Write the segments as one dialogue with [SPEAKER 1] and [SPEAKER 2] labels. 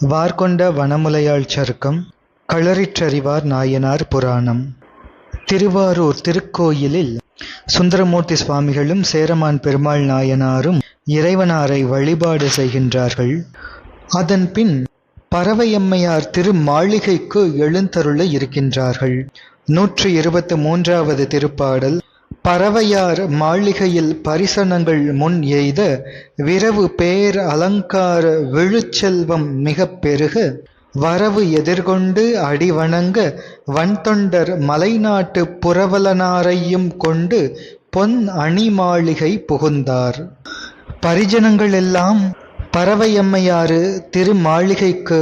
[SPEAKER 1] வார்கொண்ட வனமுலையாள் சருக்கம் களறிற்றறிவார் நாயனார் புராணம். திருவாரூர் திருக்கோயிலில் சுந்தரமூர்த்தி சுவாமிகளும் சேரமான் பெருமாள் நாயனாரும் இறைவனாரை வழிபாடு செய்கின்றார்கள். அதன்பின் பறவையம்மையார் திரு மாளிகைக்கு எழுந்தருள இருக்கின்றார்கள். நூற்றி இருபத்து மூன்றாவது திருப்பாடல் பறவையார் மாளிகையில் பரிசனங்கள் முன் எய்த விரவு பேர் அலங்கார விழுச்செல்வம் மிக பெருக வரவு எதிர்கொண்டு அடிவணங்க வன்தொண்டர் மலைநாட்டு புரவலனாரையும் கொண்டு பொன் அணி மாளிகை புகுந்தார். பரிஜனங்கள் எல்லாம் பறவையம்மையாறு திருமாளிகைக்கு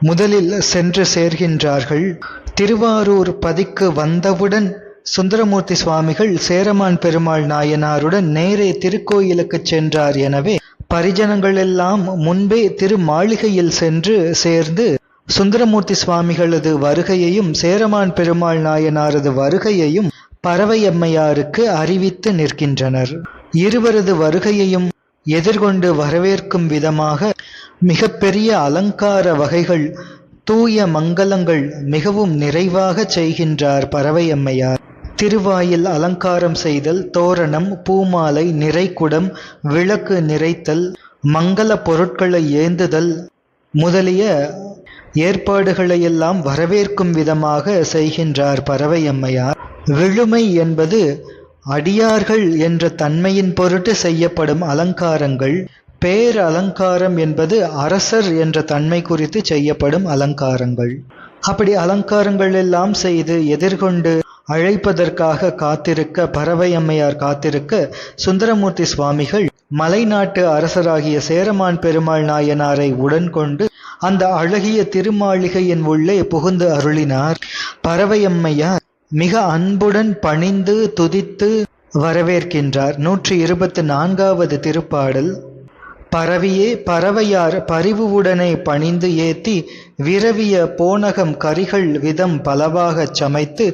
[SPEAKER 1] முதலில் சென்று சேர்கின்றார்கள். திருவாரூர் பதிக்கு வந்தவுடன் சுந்தரமூர்த்தி சுவாமிகள் சேரமான் பெருமாள் நாயனாருடன் நேரே திருக்கோயிலுக்குச் சென்றார் எனவே பரிஜனங்கள் எல்லாம் முன்பே திருமாளிகையில் சென்று சேர்ந்து சுந்தரமூர்த்தி சுவாமிகளது வருகையையும் சேரமான் பெருமாள் நாயனாரது வருகையையும் பறவையம்மையாருக்கு அறிவித்து நிற்கின்றனர். இருவரது வருகையையும் எதிர்கொண்டு வரவேற்கும் விதமாக மிகப்பெரிய அலங்கார வகைகள் தூய மங்கலங்கள் மிகவும் நிறைவாகச் செய்கின்றார் பறவையம்மையார். திருவாயில் அலங்காரம் செய்தல் தோரணம் பூமாலை நிறைக்குடம் விளக்கு நிறைத்தல் மங்கள பொருட்களை ஏந்துதல் முதலிய ஏற்பாடுகளையெல்லாம் வரவேற்கும் விதமாக செய்கின்றார் பறவையம்மையார். விழுமை என்பது அடியார்கள் என்ற தன்மையின் பொருட்டு செய்யப்படும் அலங்காரங்கள். பேர் அலங்காரம் என்பது அரசர் என்ற தன்மை குறித்து செய்யப்படும் அலங்காரங்கள். அப்படி அலங்காரங்கள் எல்லாம் செய்து எதிர்கொண்டு அழைப்பதற்காக காத்திருக்க பறவையம்மையார் காத்திருக்க சுந்தரமூர்த்தி சுவாமிகள் மலைநாட்டு அரசராகிய சேரமான் பெருமாள் நாயனாரை உடன் கொண்டு அந்த அழகிய திருமாளிகையின் உள்ளே புகுந்து அருளினார். பறவையம்மையார் மிக அன்புடன் பணிந்து துதித்து வரவேற்கின்றார். நூற்றி இருபத்தி நான்காவது திருப்பாடல் பரவியே பறவையார் பரிவுவுடனே பணிந்து ஏத்தி விரவிய போனகம் கரிகள் விதம் பலவாகச் சமைத்து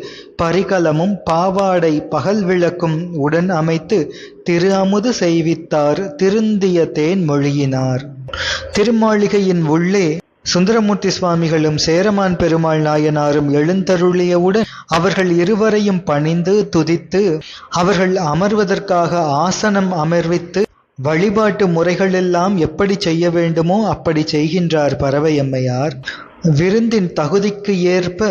[SPEAKER 1] பரிகலமும் பாவாடை பகல் விளக்கும் உடன் அமைத்து திரு அமுது செய்வித்தார் திருந்திய தேன் மொழியினார். திருமாளிகையின் உள்ளே சுந்தரமூர்த்தி சுவாமிகளும் சேரமான் பெருமாள் நாயனாரும் எழுந்தருளியவுடன் அவர்கள் இருவரையும் பணிந்து துதித்து அவர்கள் அமர்வதற்காக ஆசனம் அமர்வித்து வழிபாட்டு முறைகளெல்லாம் எப்படி செய்ய வேண்டுமோ அப்படி செய்கின்றார் பறவையம்மையார் விருந்தின் தகுதிக்கு ஏற்ப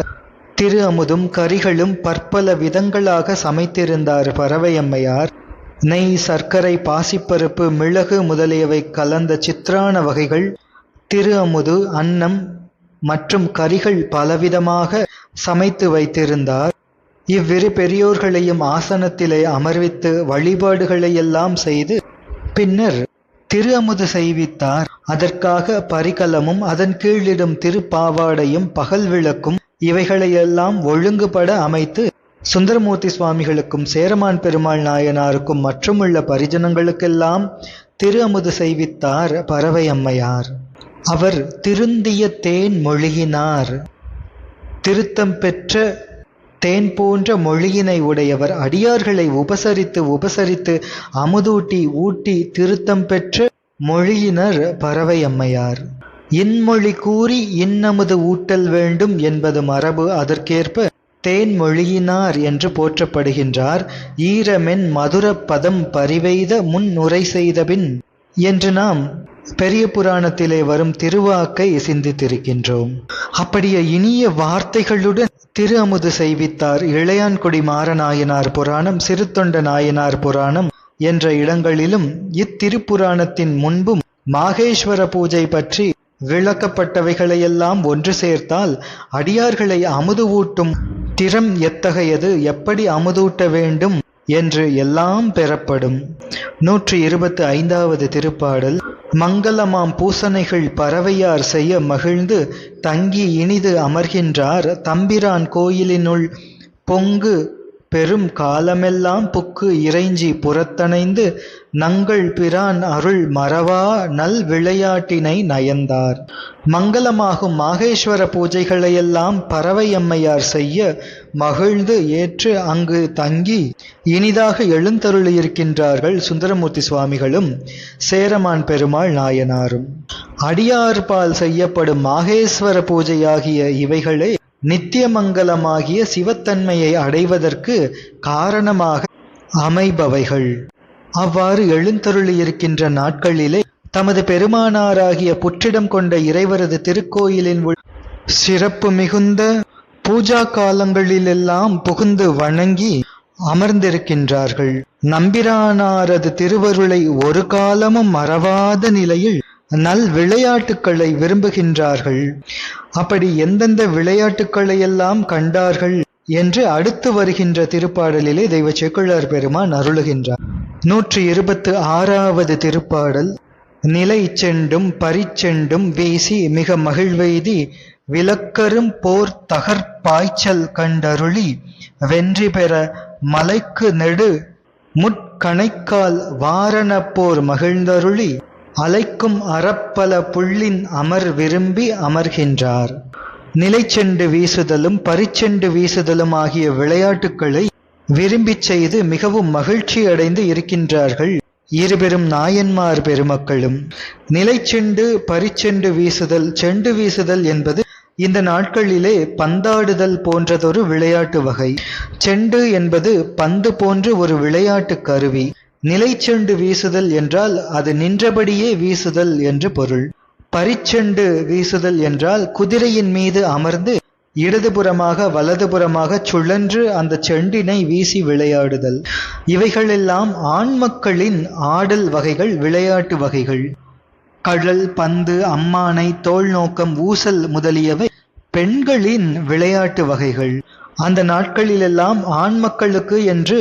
[SPEAKER 1] திரு அமுதும் கரிகளும் பற்பல விதங்களாக சமைத்திருந்தார் பறவையம்மையார் நெய் சர்க்கரை பாசிப்பருப்பு மிளகு முதலியவை கலந்த சித்திரான வகைகள் திரு அமுது அன்னம் மற்றும் கரிகள் பலவிதமாக சமைத்து வைத்திருந்தார். இவ்விரு பெரியோர்களையும் ஆசனத்திலே அமர்வித்து வழிபாடுகளையெல்லாம் செய்து பின்னர் திரு அமுது செய்வித்தார். அதற்காக பரிகலமும் அதன் கீழிடும் திருப்பாவாடையும் பகல் விளக்கும் இவைகளையெல்லாம் ஒழுங்குபட அமைத்து சுந்தரமூர்த்தி சுவாமிகளுக்கும் சேரமான் பெருமாள் நாயனாருக்கும் மற்றுமுள்ள பரிஜனங்களுக்கெல்லாம் திரு அமுது செய்வித்தார் பறவை அம்மையார். அவர் திருந்திய தேன் மொழியினார். திருத்தம் பெற்ற தேன் போன்ற மொழியினை உடையவர் அடியார்களை உபசரித்து உபசரித்து அமுதூட்டி ஊட்டி திருத்தம் பெற்ற மொழியினர் பறவை அம்மையார். இன்மொழி கூறி இன்னமுது ஊட்டல் வேண்டும் என்பது மரபு. அதற்கேற்ப தேன் மொழியினார் என்று போற்றப்படுகின்றார். ஈரமென் மதுர பதம் பரிவெய்த முன்னுரை செய்தபின் என்று நாம் பெரிய புராணத்திலே வரும் திருவாக்கை சிந்தித்திருக்கின்றோம். அப்படியே இனிய வார்த்தைகளுடன் திரு அமுது செய்வித்தார் இளையான்குடி மாறநாயனார் புராணம் சிறுத்தொண்ட நாயனார் புராணம் என்ற இடங்களிலும் இத்திருப்புராணத்தின் முன்பும் மாகேஸ்வர பூஜை பற்றி விளக்கப்பட்டவைகளையெல்லாம் ஒன்று சேர்த்தால் அடியார்களை அமுது ஊட்டும் திறம் எத்தகையது? எப்படி அமுதூட்ட வேண்டும்? என்று எல்லாம் பெறப்படும். நூற்றி இருபத்தி ஐந்தாவது திருப்பாடல் மங்களமாம் பூசனைகள் பறவையார் செய்ய மகிழ்ந்து தங்கி இனிது அமர்கின்றார் தம்பிரான் கோயிலினுள். பொங்கு பெரும் காலமெல்லாம் புக்கு இறைஞ்சி புறத்தணைந்து நங்கள் பிரான் அருள் மறவா நல் விளையாட்டினை நயந்தார். மங்களமாகும் மாகேஸ்வர பூஜைகளையெல்லாம் பறவையம்மையார் செய்ய மகிழ்ந்து ஏற்று அங்கு தங்கி இனிதாக எழுந்தருளியிருக்கின்றார்கள் சுந்தரமூர்த்தி சுவாமிகளும் சேரமான் பெருமாள் நாயனாரும். அடியார்பால் செய்யப்படும் மாகேஸ்வர பூஜையாகிய இவைகளே நித்தியமங்கலமாகிய சிவத்தன்மையை அடைவதற்கு காரணமாக அமைபவைகள். அவ்வாறு எழுந்தருளியிருக்கின்ற நாட்களிலே தமது பெருமானாராகிய புற்றிடம் கொண்ட இறைவரது திருக்கோயிலின் சிறப்பு மிகுந்த பூஜா காலங்களிலெல்லாம் புகுந்து வணங்கி அமர்ந்திருக்கின்றார்கள். நம்பிரானாரது திருவருளை ஒரு காலமும் மறவாத நிலையில் நல் விளையாட்டுக்களை விரும்புகின்றார்கள். அப்படி எந்தெந்த விளையாட்டுக்களை எல்லாம் கண்டார்கள் என்று அடுத்து வருகின்ற திருப்பாடலிலே தெய்வ செக்குழார் பெருமான் அருளுகின்றார். நூற்றி இருபத்து ஆறாவது திருப்பாடல் நிலை செண்டும் பரிச்செண்டும் வீசி மிக மகிழ்வெய்தி விளக்கரும் போர் தகர்ப்பாய்ச்சல் கண்டருளி வென்றி பெற மலைக்கு நெடு முட்கணைக்கால் வாரண போர் மகிழ்ந்தருளி அலைக்கும் அறப்பல புள்ளின் அமர் விரும்பி அமர்கின்றார். நிலைச்செண்டு வீசுதலும் பரிச்செண்டு வீசுதலும் ஆகிய விளையாட்டுக்களை விரும்பிச் செய்து மிகவும் மகிழ்ச்சி அடைந்து இருக்கின்றார்கள் இருபெரும் நாயன்மார் பெருமக்களும். நிலைச்செண்டு பரிச்செண்டு வீசுதல் செண்டு வீசுதல் என்பது இந்த நாட்களிலே பந்தாடுதல் போன்றதொரு விளையாட்டு வகை. செண்டு என்பது பந்து போன்று ஒரு விளையாட்டு கருவி. நிலைச்செண்டு வீசுதல் என்றால் அது நின்றபடியே வீசுதல் என்று பொருள். பரிச்செண்டு வீசுதல் என்றால் குதிரையின் மீது அமர்ந்து இடதுபுறமாக வலதுபுறமாக சுழன்று அந்த செண்டினை வீசி விளையாடுதல். இவைகளெல்லாம் ஆண் மக்களின் ஆடல் வகைகள் விளையாட்டு வகைகள். கழல் பந்து அம்மானை தோல் நோக்கம் ஊசல் முதலியவை பெண்களின் விளையாட்டு வகைகள். அந்த நாட்களிலெல்லாம் ஆண் மக்களுக்கு என்று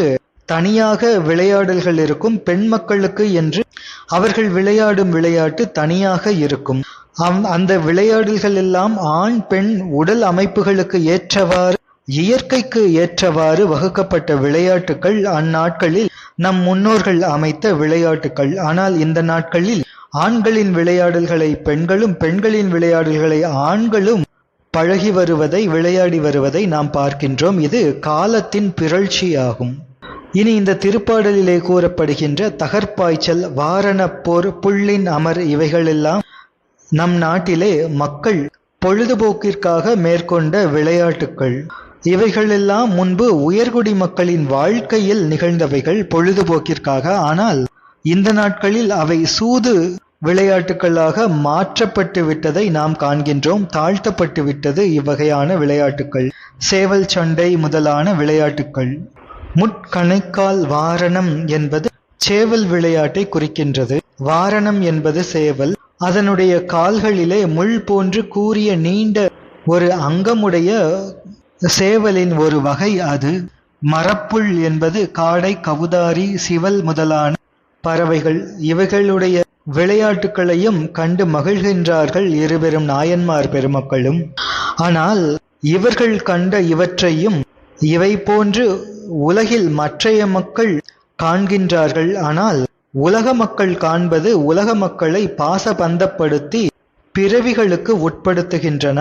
[SPEAKER 1] தனியாக விளையாடல்கள் இருக்கும் பெண் மக்களுக்கு என்று அவர்கள் விளையாடும் விளையாட்டு தனியாக இருக்கும். அம்- அந்த விளையாடல்கள் எல்லாம் ஆண் பெண் உடல் அமைப்புகளுக்கு ஏற்றவாறு இயற்கைக்கு ஏற்றவாறு வகுக்கப்பட்ட விளையாட்டுகள் அந்நாட்களில் நம் முன்னோர்கள் அமைத்த விளையாட்டுகள் ஆனால் இந்த நாட்களில் ஆண்களின் விளையாடல்களை பெண்களும் பெண்களின் விளையாடல்களை ஆண்களும் பழகி வருவதை விளையாடி வருவதை நாம் பார்க்கின்றோம். இது காலத்தின் பிறழ்ச்சியாகும். இனி இந்த திருப்பாடலிலே கூறப்படுகின்ற தகர்ப்பாய்ச்சல் வாரணப்போர் புள்ளின் அமர் இவைகளெல்லாம் நம் நாட்டிலே மக்கள் பொழுதுபோக்கிற்காக மேற்கொண்ட விளையாட்டுக்கள். இவைகளெல்லாம் முன்பு உயர்குடி மக்களின் வாழ்க்கையில் நிகழ்ந்தவைகள் பொழுதுபோக்கிற்காக. ஆனால் இந்த நாட்களில் அவை சூது விளையாட்டுக்களாக மாற்றப்பட்டு விட்டதை நாம் காண்கின்றோம். தாழ்த்தப்பட்டு விட்டது இவ்வகையான விளையாட்டுக்கள். சேவல் சண்டை முதலான விளையாட்டுக்கள். முட்கணைக்கால் வாரணம் என்பது சேவல் விளையாட்டை குறிக்கின்றது. வாரணம் என்பது சேவல். அதனுடைய கால்களிலே முள் போன்று கூறிய நீண்ட ஒரு அங்கமுடைய சேவலின் ஒரு வகை அது. மரப்புள் என்பது காடை கவுதாரி சிவல் முதலான பறவைகள். இவைகளுடைய விளையாட்டுக்களையும் கண்டு மகிழ்கின்றார்கள் இருபெரும் நாயன்மார் பெருமக்களும். ஆனால் இவர்கள் கண்ட இவற்றையும் இவை போன்று உலகில் மற்றைய மக்கள் காண்கின்றார்கள். ஆனால் உலக மக்கள் காண்பது உலக மக்களை பாசபந்தப்படுத்தி பிறவிகளுக்கு உட்படுத்துகின்றன.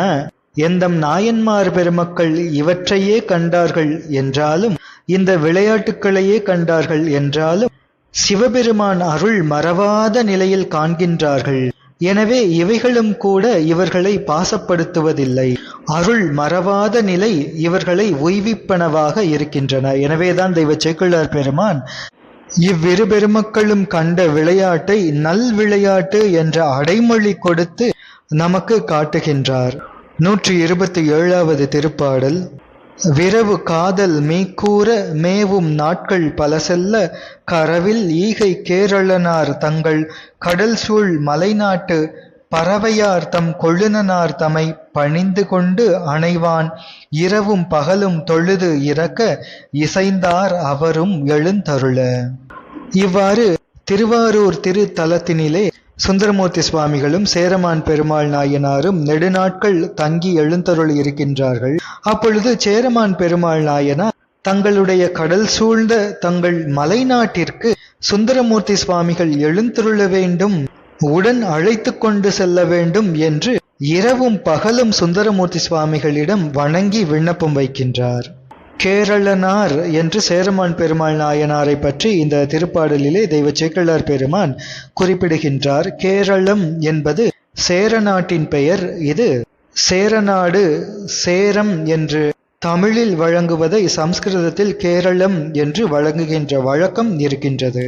[SPEAKER 1] எந்தம் நாயன்மார் பெருமக்கள் இவற்றையே கண்டார்கள் என்றாலும் இந்த விளையாட்டுக்களையே கண்டார்கள் என்றாலும் சிவபெருமான் அருள் மறவாத நிலையில் காண்கின்றார்கள். எனவே இவைகளும் கூட இவர்களை பாசப்படுத்துவதில்லை. அருள் மறவாத நிலை இவர்களை உய்விப்பனவாக இருக்கின்றன. எனவேதான் தெய்வ சேக்கிழார் பெருமான் இவ்விரு பெருமக்களும் கண்ட விளையாட்டை நல் விளையாட்டு என்ற அடைமொழி கொடுத்து நமக்கு காட்டுகின்றார். நூற்றி இருபத்தி ஏழாவது திருப்பாடல் விரவு காதல் மீக்கூற மேவும் நாட்கள் பல செல்ல கரவில் ஈகை கேரளனார் தங்கள் கடல் சூழ் மலைநாட்டு பறவையார் தம் கொழுனனார் தமை பணிந்து கொண்டு அணைவான். இரவும் பகலும் தொழுது இறக்க இசைந்தார் அவரும் எழுந்தருள. இவ்வாறு திருவாரூர் திருத்தலத்தினிலே சுந்தரமூர்த்தி சுவாமிகளும் சேரமான் பெருமாள் நாயனாரும் நெடுநாட்கள் தங்கி எழுந்தருள் இருக்கின்றார்கள். அப்பொழுது சேரமான் பெருமாள் நாயனார் தங்களுடைய கடல் சூழ்ந்த தங்கள் மலைநாட்டிற்கு சுந்தரமூர்த்தி சுவாமிகள் எழுந்தருள வேண்டும் உடன் அழைத்து கொண்டு செல்ல வேண்டும் என்று இரவும் பகலும் சுந்தரமூர்த்தி சுவாமிகளிடம் வணங்கி விண்ணப்பம் வைக்கின்றார். கேரளனார் என்று சேரமான் பெருமாள் நாயனாரை பற்றி இந்த திருப்பாடலிலே தெய்வ சேக்கலார் பெருமான் குறிப்பிடுகின்றார். கேரளம் என்பது சேர நாட்டின் பெயர். இது சேரநாடு சேரம் என்று தமிழில் வழங்குவதை சம்ஸ்கிருதத்தில் கேரளம் என்று வழங்குகின்ற வழக்கம் இருக்கின்றது.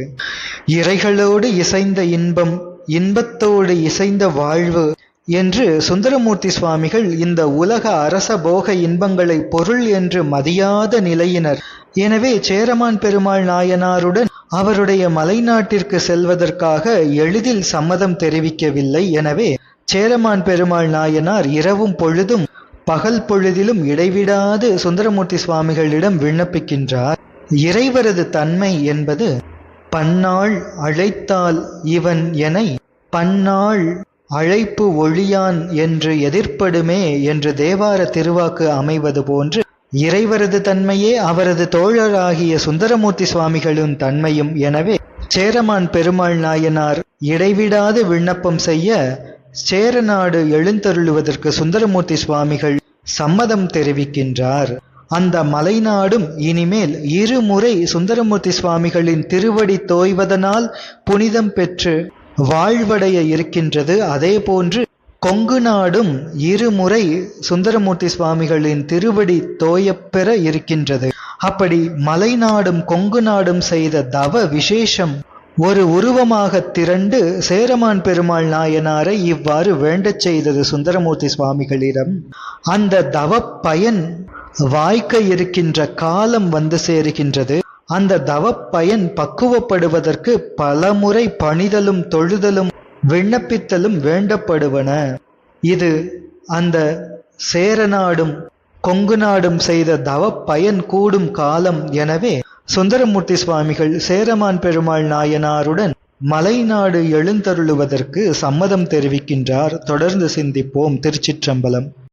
[SPEAKER 1] இறைகளோடு இசைந்த இன்பம் இன்பத்தோடு இசைந்த வாழ்வு என்று சுந்தரமூர்த்தி சுவாமிகள் இந்த உலக அரச போக இன்பங்களை பொருள் என்று மதியாத நிலையினர். எனவே சேரமான் பெருமாள் நாயனாருடன் அவருடைய மலைநாட்டிற்கு செல்வதற்காக எளிதில் சம்மதம் தெரிவிக்கவில்லை. எனவே சேரமான் பெருமாள் நாயனார் இரவும் பொழுதும் பகல் பொழுதிலும் இடைவிடாது சுந்தரமூர்த்தி சுவாமிகளிடம் விண்ணப்பிக்கின்றார். இறைவரது தன்மை என்பது பன்னாள் அழைத்தால் இவன் என பன்னாள் அழைப்பு ஒழியான் என்று எதிர்ப்படுமே என்று தேவார திருவாக்கு அமைவது போன்று இறைவரது தன்மையே அவரது தோழராகிய சுந்தரமூர்த்தி சுவாமிகளின் தன்மையும் எனவே சேரமான் பெருமாள் நாயனார் இடைவிடாது விண்ணப்பம் செய்ய சேரநாடு எழுந்தருளுவதற்கு சுந்தரமூர்த்தி சுவாமிகள் சம்மதம் தெரிவிக்கின்றார். அந்த மலைநாடும் இனிமேல் இருமுறை சுந்தரமூர்த்தி சுவாமிகளின் திருவடி தோய்வதனால் புனிதம் பெற்று வாழ்வடைய இருக்கின்றது. அதே போன்று கொங்கு நாடும் இருமுறை சுந்தரமூர்த்தி சுவாமிகளின் திருவடி தோயப்பெற இருக்கின்றது. அப்படி மலைநாடும் கொங்கு நாடும் செய்த தவ விசேஷம் ஒரு உருவமாக திரண்டு சேரமான் பெருமாள் நாயனாரை இவ்வாறு வேண்டச் செய்தது சுந்தரமூர்த்தி சுவாமிகளிடம். அந்த தவ பயன் வாய்க்க இருக்கின்ற காலம் வந்து சேருகின்றது. அந்த தவப்பயன் பயன் பக்குவப்படுவதற்கு பலமுறை பணிதலும் தொழுதலும் விண்ணப்பித்தலும் வேண்டப்படுவன. இது அந்த சேரநாடும் கொங்கு நாடும் செய்த தவ பயன் கூடும் காலம். எனவே சுந்தரமூர்த்தி சுவாமிகள் சேரமான் பெருமாள் நாயனாருடன் மலைநாடு எழுந்தருளுவதற்கு சம்மதம் தெரிவிக்கின்றார். தொடர்ந்து சிந்திப்போம். திருச்சிற்றம்பலம்.